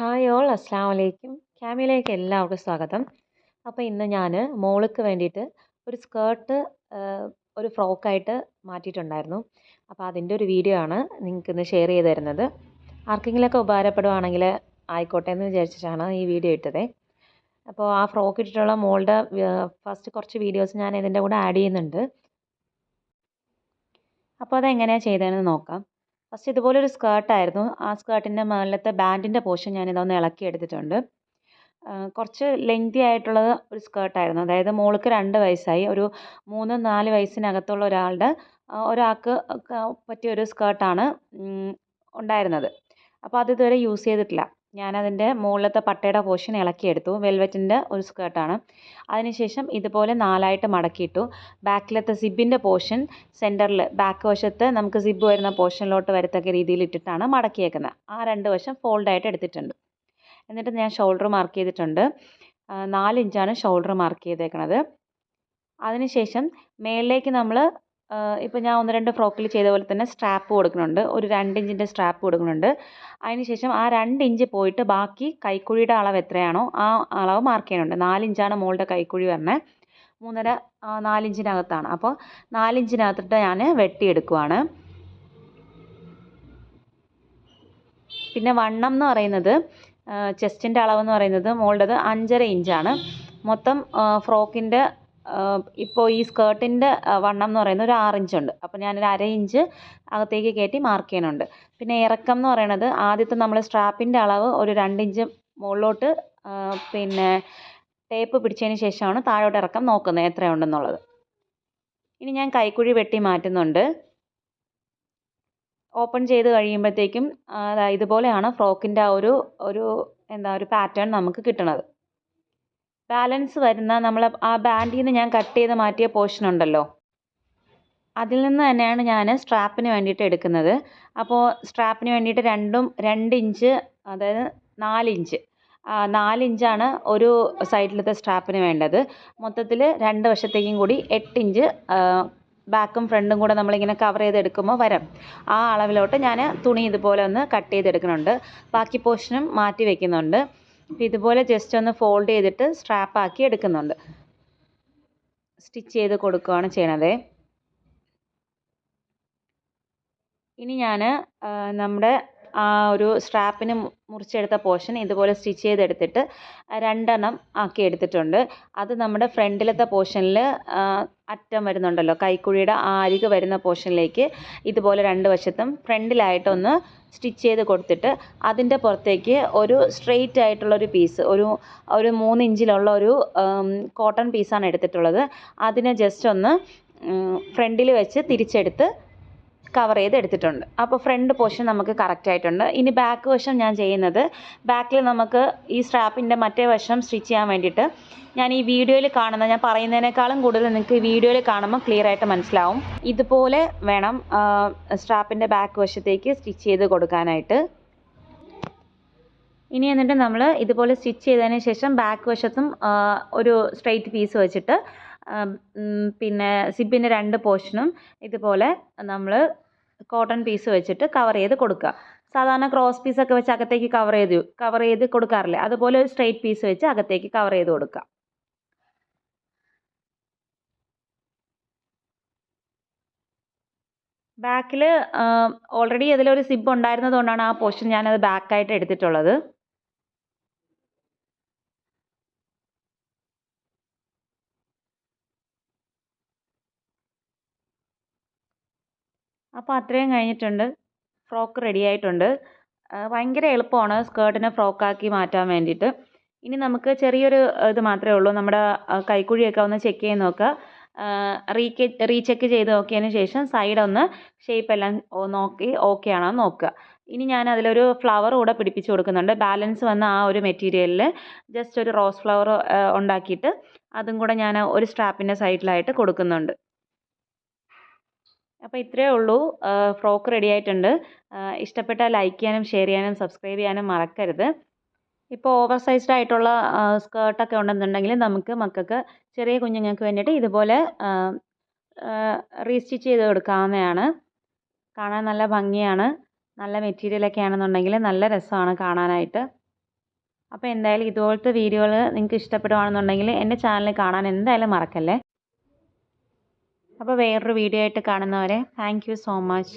Hi all അസ്സാം വലൈക്കും ക്യാമിലേക്ക് എല്ലാവർക്കും സ്വാഗതം. അപ്പോൾ ഇന്ന് ഞാൻ മോൾക്ക് വേണ്ടിയിട്ട് ഒരു സ്കേർട്ട് ഒരു ഫ്രോക്കായിട്ട് മാറ്റിയിട്ടുണ്ടായിരുന്നു. അപ്പോൾ അതിന്റെ ഒരു വീഡിയോ ആണ് നിങ്ങൾക്ക് ഇന്ന് ഷെയർ ചെയ്ത് തരുന്നത്. ആർക്കെങ്കിലുമൊക്കെ ഉപകാരപ്പെടുവാണെങ്കിൽ ആയിക്കോട്ടെ എന്ന് വിചാരിച്ചിട്ടാണ് ഈ വീഡിയോ ഇട്ടത്. അപ്പോൾ ആ ഫ്രോക്ക് ഇട്ടിട്ടുള്ള മോളുടെ ഫസ്റ്റ് കുറച്ച് വീഡിയോസ് ഞാൻ ഇതിന്റെ കൂടെ ആഡ് ചെയ്യുന്നുണ്ട്. അപ്പോൾ അതെങ്ങനെയാണ് ചെയ്തതെന്ന് നോക്കാം. ഫസ്റ്റ് ഇതുപോലൊരു സ്കേർട്ടായിരുന്നു. ആ സ്കേർട്ടിന്റെ മുകളിലത്തെ ബാൻഡിന്റെ പോർഷൻ ഞാനിതൊന്ന് ഇളക്കി എടുത്തിട്ടുണ്ട് കുറച്ച് ലെങ്തി ആയിട്ടുള്ളത് ഒരു സ്കേർട്ടായിരുന്നു. അതായത് മോൾക്ക് രണ്ട് വയസ്സായി. ഒരു മൂന്ന് നാല് വയസ്സിനകത്തുള്ള ഒരാളുടെ ഒരാൾക്ക് പറ്റിയ ഒരു സ്കേർട്ടാണ് ഉണ്ടായിരുന്നത്. അപ്പോൾ അത് ഇതുവരെ യൂസ് ചെയ്തിട്ടില്ല. ഞാനതിന്റെ മുകളിലത്തെ പട്ടയുടെ പോർഷൻ ഇളക്കിയെടുത്തു. വെൽവെറ്റിന്റെ ഒരു സ്കേർട്ടാണ് അതിനുശേഷം ഇതുപോലെ നാലായിട്ട് മടക്കിയിട്ടു. ബാക്കിലത്തെ സിബിന്റെ പോർഷൻ സെന്ററിൽ ബാക്ക് വശത്ത് നമുക്ക് സിബ് വരുന്ന പോർഷനിലോട്ട് വരത്തക്ക രീതിയിൽ ഇട്ടിട്ടാണ് മടക്കിയേക്കുന്നത്. ആ രണ്ട് വശം ഫോൾഡായിട്ട് എടുത്തിട്ടുണ്ട്. എന്നിട്ട് ഞാൻ ഷോൾഡർ മാർക്ക് ചെയ്തിട്ടുണ്ട്. നാല് ഇഞ്ചാണ് ഷോൾഡർ മാർക്ക് ചെയ്തേക്കണത്. അതിനുശേഷം മേളിലേക്ക് നമ്മൾ ഇപ്പോൾ ഞാൻ ഒന്ന് രണ്ട് ഫ്രോക്കിൽ ചെയ്ത പോലെ തന്നെ സ്ട്രാപ്പ് കൊടുക്കുന്നുണ്ട്. ഒരു രണ്ട് ഇഞ്ചിന്റെ സ്ട്രാപ്പ് കൊടുക്കുന്നുണ്ട്. അതിന് ശേഷം ആ രണ്ട് ഇഞ്ച് പോയിട്ട് ബാക്കി കൈക്കുഴിയുടെ അളവ് എത്രയാണോ ആ അളവ് മാർക്ക് ചെയ്യുന്നുണ്ട്. നാലിഞ്ചാണ് മോളുടെ കൈക്കുഴി വരുന്നത് മൂന്നര നാലിഞ്ചിനകത്താണ് അപ്പോൾ നാലിഞ്ചിനകത്തിട്ട് ഞാൻ വെട്ടിയെടുക്കുവാണ്. പിന്നെ വണ്ണം എന്ന് പറയുന്നത് ചെസ്റ്റിന്റെ അളവെന്ന് പറയുന്നത് മോളുടേത് അഞ്ചര ഇഞ്ചാണ്. മൊത്തം ഫ്രോക്കിന്റെ ഇപ്പോൾ ഈ സ്കേർട്ടിന്റെ വണ്ണം എന്ന് പറയുന്നത് ഒരു ഉണ്ട്. അപ്പോൾ ഞാനൊരു അര ഇഞ്ച് അകത്തേക്ക് കയറ്റി മാർക്ക് ചെയ്യുന്നുണ്ട്. പിന്നെ ഇറക്കം എന്ന് പറയുന്നത് ആദ്യത്തെ നമ്മൾ സ്ട്രാപ്പിന്റെ അളവ് ഒരു രണ്ട് ഇഞ്ച് മുകളിലോട്ട് പിന്നെ ടേപ്പ് പിടിച്ചതിന് ശേഷമാണ് താഴോട്ട് ഇറക്കം നോക്കുന്നത് എത്രയുണ്ടെന്നുള്ളത്. ഇനി ഞാൻ കൈക്കുഴി വെട്ടി മാറ്റുന്നുണ്ട്. ഓപ്പൺ ചെയ്ത് കഴിയുമ്പോഴത്തേക്കും ഇതുപോലെയാണ് ഫ്രോക്കിന്റെ ആ ഒരു ഒരു എന്താ ഒരു പാറ്റേൺ നമുക്ക് കിട്ടുന്നത് ബാലൻസ് വരുന്ന നമ്മൾ ആ ബാൻഡിൽ നിന്ന് ഞാൻ കട്ട് ചെയ്ത് മാറ്റിയ പോർഷൻ ഉണ്ടല്ലോ. അതിൽ നിന്ന് തന്നെയാണ് ഞാൻ സ്ട്രാപ്പിന് വേണ്ടിയിട്ട് എടുക്കുന്നത്. അപ്പോൾ സ്ട്രാപ്പിന് വേണ്ടിയിട്ട് രണ്ടും രണ്ട് ഇഞ്ച് അതായത് നാല് ഇഞ്ച്. നാല് ഇഞ്ചാണ് ഒരു സൈഡിലത്തെ സ്ട്രാപ്പിന് വേണ്ടത്. മൊത്തത്തിൽ രണ്ട് വശത്തേക്കും കൂടി എട്ട് ഇഞ്ച് ബാക്കും ഫ്രണ്ടും കൂടെ നമ്മളിങ്ങനെ കവർ ചെയ്തെടുക്കുമ്പോൾ വരാം. ആ അളവിലോട്ട് ഞാൻ തുണി ഇതുപോലെ ഒന്ന് കട്ട് ചെയ്തെടുക്കുന്നുണ്ട്. ബാക്കി പോർഷനും മാറ്റി വെക്കുന്നുണ്ട്. അപ്പോൾ ഇതുപോലെ ജസ്റ്റ് ഒന്ന് ഫോൾഡ് ചെയ്തിട്ട് സ്ട്രാപ്പാക്കി എടുക്കുന്നുണ്ട്. സ്റ്റിച്ച് ചെയ്ത് കൊടുക്കുകയാണ് ചെയ്യണത്. ഇനി ഞാൻ നമ്മുടെ ആ ഒരു സ്ട്രാപ്പിന് മുറിച്ചെടുത്ത പോർഷൻ ഇതുപോലെ സ്റ്റിച്ച് ചെയ്തെടുത്തിട്ട് രണ്ടെണ്ണം ആക്കി എടുത്തിട്ടുണ്ട്. അത് നമ്മുടെ ഫ്രണ്ടിലത്തെ പോർഷനിൽ അറ്റം വരുന്നുണ്ടല്ലോ കൈക്കുഴിയുടെ ആ അരിക് വരുന്ന പോർഷനിലേക്ക് ഇതുപോലെ രണ്ട് വശത്തും ഫ്രണ്ടിലായിട്ടൊന്ന് സ്റ്റിച്ച് ചെയ്ത് കൊടുത്തിട്ട് അതിന്റെ പുറത്തേക്ക് ഒരു സ്ട്രെയിറ്റ് ആയിട്ടുള്ളൊരു പീസ് ഒരു ഒരു മൂന്ന് ഇഞ്ചിലുള്ള ഒരു കോട്ടൺ പീസാണ് എടുത്തിട്ടുള്ളത്. അതിനെ ജസ്റ്റ് ഒന്ന് ഫ്രണ്ടിൽ വെച്ച് തിരിച്ചെടുത്ത് കവർ ചെയ്ത് എടുത്തിട്ടുണ്ട് അപ്പോൾ ഫ്രണ്ട് പോർഷൻ നമുക്ക് കറക്റ്റ് ആയിട്ടുണ്ട്. ഇനി ബാക്ക് വശം ഞാൻ ചെയ്യുന്നത് ബാക്കിൽ നമുക്ക് ഈ സ്ട്രാപ്പിന്റെ മറ്റേ വശം സ്റ്റിച്ച് ചെയ്യാൻ വേണ്ടിയിട്ട് ഞാൻ ഈ വീഡിയോയിൽ കാണുന്ന ഞാൻ പറയുന്നതിനേക്കാളും കൂടുതൽ നിങ്ങൾക്ക് ഈ വീഡിയോയിൽ കാണുമ്പോൾ ക്ലിയർ ആയിട്ട് മനസ്സിലാവും. ഇതുപോലെ വേണം സ്ട്രാപ്പിന്റെ ബാക്ക് വശത്തേക്ക് സ്റ്റിച്ച് ചെയ്ത് കൊടുക്കാനായിട്ട്. ഇനി എന്നിട്ട് നമ്മൾ ഇതുപോലെ സ്റ്റിച്ച് ചെയ്തതിന് ശേഷം ബാക്ക് വശത്തും ഒരു സ്ട്രെയിറ്റ് പീസ് വെച്ചിട്ട് പിന്നെ സിബ്ബിന്റെ രണ്ട് പോർഷനും ഇതുപോലെ നമ്മൾ കോട്ടൺ പീസ് വെച്ചിട്ട് കവർ ചെയ്ത് കൊടുക്കുക. സാധാരണ ക്രോസ് പീസൊക്കെ വെച്ച് അകത്തേക്ക് കവർ ചെയ്ത് കവർ ചെയ്ത് കൊടുക്കാറില്ലേ? അതുപോലെ ഒരു സ്ട്രെയിറ്റ് പീസ് വെച്ച് അകത്തേക്ക് കവർ ചെയ്ത് കൊടുക്കുക. ബാക്കിൽ ഓൾറെഡി അതിലൊരു സിബ് ഉണ്ടായിരുന്നതുകൊണ്ടാണ് ആ പോർഷൻ ഞാനത് ബാക്കായിട്ട് എടുത്തിട്ടുള്ളത്. അപ്പോൾ അത്രയും കഴിഞ്ഞിട്ടുണ്ട്. ഫ്രോക്ക് റെഡി ആയിട്ടുണ്ട്. ഭയങ്കര എളുപ്പമാണ് സ്കേർട്ടിനെ ഫ്രോക്കാക്കി മാറ്റാൻ വേണ്ടിയിട്ട്. ഇനി നമുക്ക് ചെറിയൊരു ഇത് മാത്രമേ ഉള്ളൂ. നമ്മുടെ കൈക്കുഴിയൊക്കെ ഒന്ന് ചെക്ക് ചെയ്ത് നോക്കുക. റീക്കെ റീചെക്ക് ചെയ്ത് നോക്കിയതിന് ശേഷം സൈഡ് ഒന്ന് ഷേപ്പ് എല്ലാം നോക്കി ഓക്കെ ആണോ നോക്കുക. ഇനി ഞാൻ അതിലൊരു ഫ്ലവർ കൂടെ പിടിപ്പിച്ച് കൊടുക്കുന്നുണ്ട്. ബാലൻസ് വന്ന ആ ഒരു മെറ്റീരിയലിൽ ജസ്റ്റ് ഒരു റോസ് ഫ്ലവർ ഉണ്ടാക്കിയിട്ട് അതും കൂടെ ഞാൻ ഒരു സ്ട്രാപ്പിന്റെ സൈഡിലായിട്ട് കൊടുക്കുന്നുണ്ട്. അപ്പോൾ ഇത്രയേ ഉള്ളൂ. ഫ്രോക്ക് റെഡി ആയിട്ടുണ്ട്. ഇഷ്ടപ്പെട്ടാൽ ലൈക്ക് ചെയ്യാനും ഷെയർ ചെയ്യാനും സബ്സ്ക്രൈബ് ചെയ്യാനും മറക്കരുത്. ഇപ്പോൾ ഓവർ സൈസ്ഡ് ആയിട്ടുള്ള സ്കേർട്ടൊക്കെ ഉണ്ടെന്നുണ്ടെങ്കിൽ നമുക്ക് മക്കൾക്ക് ചെറിയ കുഞ്ഞുങ്ങൾക്ക് വേണ്ടിയിട്ട് ഇതുപോലെ റീസ്റ്റിച്ച് ചെയ്ത് കൊടുക്കാവുന്നതാണ് കാണാൻ നല്ല ഭംഗിയാണ്. നല്ല മെറ്റീരിയലൊക്കെ ആണെന്നുണ്ടെങ്കിൽ നല്ല രസമാണ് കാണാനായിട്ട്. അപ്പോൾ എന്തായാലും ഇതുപോലത്തെ വീഡിയോകൾ നിങ്ങൾക്ക് ഇഷ്ടപ്പെടുകയാണെന്നുണ്ടെങ്കിൽ എന്റെ ചാനൽ കാണാൻ എന്തായാലും മറക്കല്ലേ? അപ്പോൾ വേറൊരു വീഡിയോ ആയിട്ട് കാണുന്നവരെ താങ്ക് സോ മച്ച്